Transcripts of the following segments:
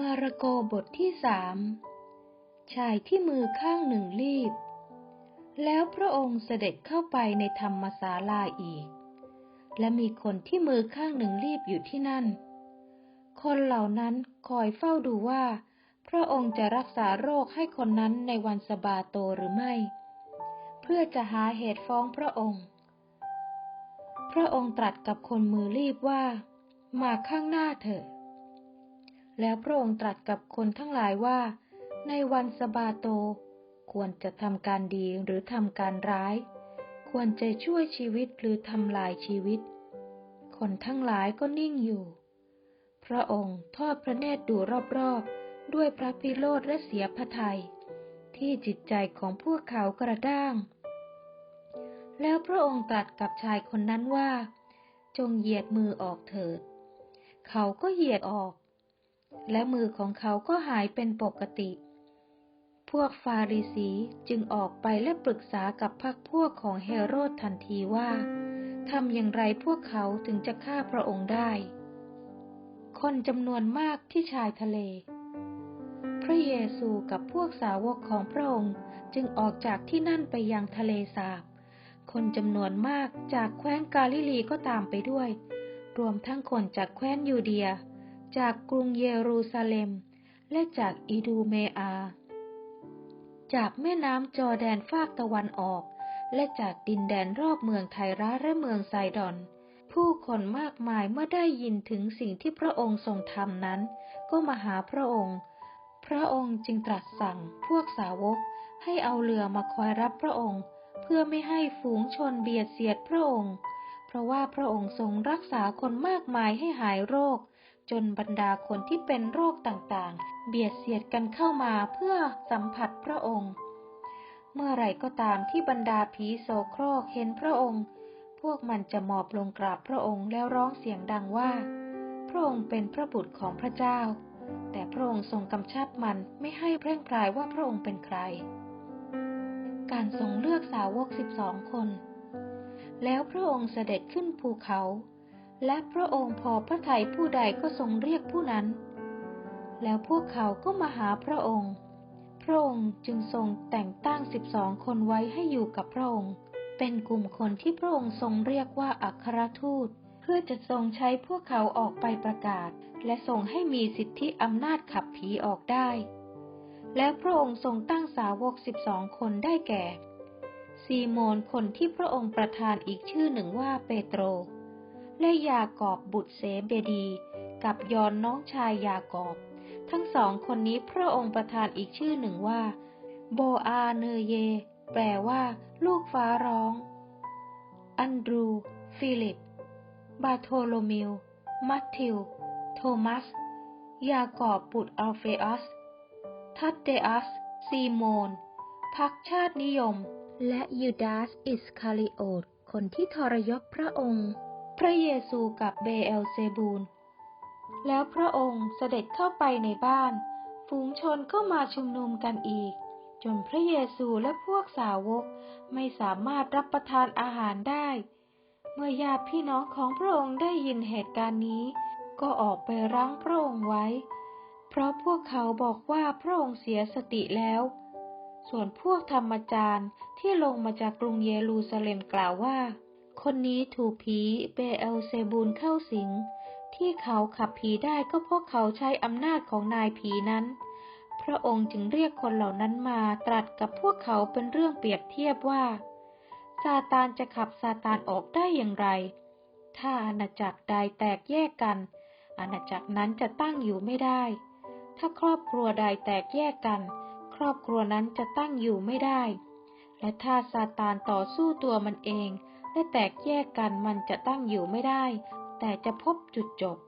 มาระโกบทที่สามชายที่มือข้างหนึ่งรีบ แล้วพระองค์เสด็จเข้าไปในธรรมศาลาอีก และมีคนที่มือข้างหนึ่งรีบอยู่ที่นั่น คนเหล่านั้นคอยเฝ้าดูว่า พระองค์จะรักษาโรคให้คนนั้นในวันสบาโตหรือไม่ เพื่อจะหาเหตุฟ้องพระองค์ พระองค์ตรัสกับคนมือรีบว่า มาข้างหน้าเถอะ แล้วพระองค์ตรัสกับคนทั้งหลายว่า ในวันสบาโต ควรจะทำการดีหรือทำการร้าย ควรจะช่วยชีวิตหรือทำลายชีวิต คนทั้งหลายก็นิ่งอยู่ พระองค์ทอดพระเนตรดูรอบๆ ด้วยพระพิโรธและเสียพระทยัยที่จิตใจของพวกเขากระด้าง แล้วพระองค์ตรัสกับชายคนนั้นว่า จงเหยียดมือออกเถิด เขาก็เหยียดออก และมือของเขาก็หายเป็นปกติ พวกฟาริสีจึงออกไปและปรึกษากับพรรคพวกของเฮโรดทันทีว่าทำอย่างไรพวกเขาถึงจะฆ่าพระองค์ได้ คนจำนวนมากที่ชายทะเล พระเยซูกับพวกสาวกของพระองค์จึงออกจากที่นั่นไปยังทะเลสาบ คนจำนวนมากจากแคว้นกาลิลีก็ตามไปด้วย รวมทั้งคนจากแคว้นยูเดีย จากกรุงเยรูซาเล็ม และจากอิดูเมอา จากแม่น้ำจอแดนฟากตะวันออก และจากดินแดนรอบเมืองไทระและเมืองไซดอน ผู้คนมากมายเมื่อได้ยินถึงสิ่งที่พระองค์ทรงทำนั้น ก็มาหาพระองค์ พระองค์จึงตรัสสั่งพวกสาวกให้เอาเรือมาคอยรับพระองค์ เพื่อไม่ให้ฝูงชนเบียดเสียดพระองค์ เพราะว่าพระองค์ทรงรักษาคนมากมายให้หายโรค จนบรรดาคนที่เป็นโรคต่างๆ เบียดเสียดกันเข้ามาเพื่อสัมผัสพระองค์ เมื่อไรก็ตามที่บรรดาผีโสโครกเห็นพระองค์ พวกมันจะหมอบลงกราบพระองค์แล้วร้องเสียงดังว่า พระองค์เป็นพระบุตรของพระเจ้า แต่พระองค์ทรงกำชับมันไม่ให้แพร่งพรายว่าพระองค์เป็นใคร การทรงเลือกสาวกสิบสองคน แล้วพระองค์เสด็จขึ้นภูเขา และพระองค์พอพระทัยผู้ใดก็ทรงเรียกผู้นั้น แล้วพวกเขาก็มาหาพระองค์ พระองค์จึงทรงแต่งตั้งสิบสองคนไว้ให้อยู่กับพระองค์ เป็นกลุ่มคนที่พระองค์ทรงเรียกว่าอัครทูต เพื่อจะทรงใช้พวกเขาออกไปประกาศ และทรงให้มีสิทธิอำนาจขับผีออกได้ แล้วพระองค์ทรงตั้งสาวกสิบสองคนได้แก่ ซีโมนคนที่พระองค์ประทานอีกชื่อหนึ่งว่าเปโตร และยากอบบุตรเสเบดี กับยอนน้องชายยากอบ ทั้งสองคนนี้พระองค์ประทานอีกชื่อหนึ่งว่า โบอาเนเย แปลว่า ลูกฟ้าร้อง อันดรู ฟิลิป บาโทโลมิว มัตธิว โทมัส ยากอบบุตรอัลเฟอัส ทัตเตอัส ซีโมน พักชาตินิยม และยูดาส อิสคาริโอตคนที่ทรยศพระองค์ พระเยซูกับเบเอลเซบูล แล้วพระองค์เสด็จเข้าไปในบ้าน ฝูงชนก็มาชุมนุมกันอีก จนพระเยซูและพวกสาวกไม่สามารถรับประทานอาหารได้ เมื่อญาติพี่น้องของพระองค์ได้ยินเหตุการณ์นี้ ก็ออกไปรั้งพระองค์ไว้ เพราะพวกเขาบอกว่าพระองค์เสียสติแล้ว ส่วนพวกธรรมจารย์ที่ลงมาจากกรุงเยรูซาเล็มกล่าวว่า คนนี้ถูกผีเบเอลเซบูลเข้าสิง ที่เขาขับผีได้ก็เพราะเขาใช้อำนาจของนายผีนั้น พระองค์จึงเรียกคนเหล่านั้นมาตรัสกับพวกเขาเป็นเรื่องเปรียบเทียบว่า ซาตานจะขับซาตานออกได้อย่างไร ถ้าอาณาจักรใดแตกแยกกัน อาณาจักรนั้นจะตั้งอยู่ไม่ได้ ถ้าครอบครัวใดแตกแยกกัน ครอบครัวนั้นจะตั้งอยู่ไม่ได้ และถ้าซาตานต่อสู้ตัวมันเอง และแตกแยกกันมันจะตั้งอยู่ไม่ได้ แต่จะพบจุดจบ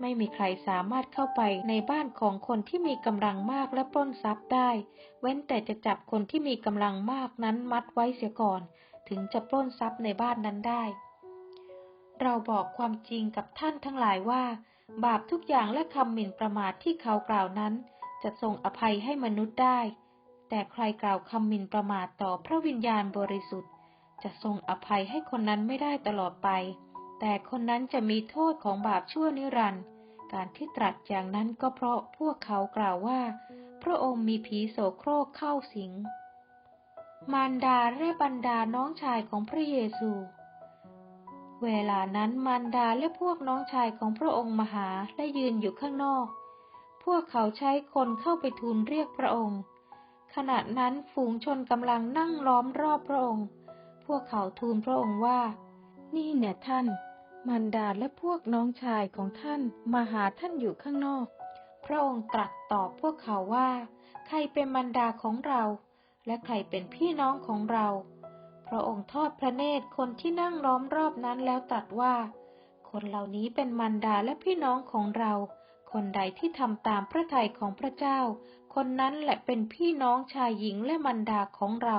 ไม่มีใครสามารถเข้าไปในบ้านของคนที่มีกำลังมากและปล้นทรัพย์ได้ เว้นแต่จะจับคนที่มีกำลังมากนั้นมัดไว้เสียก่อน ถึงจะปล้นทรัพย์ในบ้านนั้นได้ เราบอกความจริงกับท่านทั้งหลายว่า บาปทุกอย่างและคำหมิ่นประมาทที่เขากล่าวนั้น จะทรงอภัยให้มนุษย์ได้ แต่ใครกล่าวคำหมิ่นประมาทต่อพระวิญญาณบริสุทธิ์ จะทรงอภัยให้คนนั้นไม่ได้ตลอดไป แต่คนนั้นจะมีโทษของบาปชั่วนิรันดร์การที่ตรัสอย่างนั้นก็เพราะพวกเขากล่าวว่า พระองค์มีผีโสโครกเข้าสิง มารดาและบรรดาน้องชายของพระเยซู เวลานั้นมารดาและพวกน้องชายของพระองค์มาหาและยืนอยู่ข้างนอก พวกเขาใช้คนเข้าไปทูลเรียกพระองค์ ขณะนั้นฝูงชนกำลังนั่งล้อมรอบพระองค์ วกเขาทูลพระองค์ว่า นี่เนี่ยท่านมารดาและพวกน้องชายของท่านมาหาท่านอยู่ข้างนอก พระองค์ตรัสตอบพวกเขาว่า ใครเป็นมารดาของเรา และใครเป็นพี่น้องของเรา พระองค์ทอดพระเนตรคนที่นั่งล้อมรอบนั้นแล้วตรัสว่า คนเหล่านี้เป็นมารดาและพี่น้องของเรา คนใดที่ทำตามพระทัยของพระเจ้า คนนั้นแหละเป็นพี่น้องชายหญิงและมารดาของเรา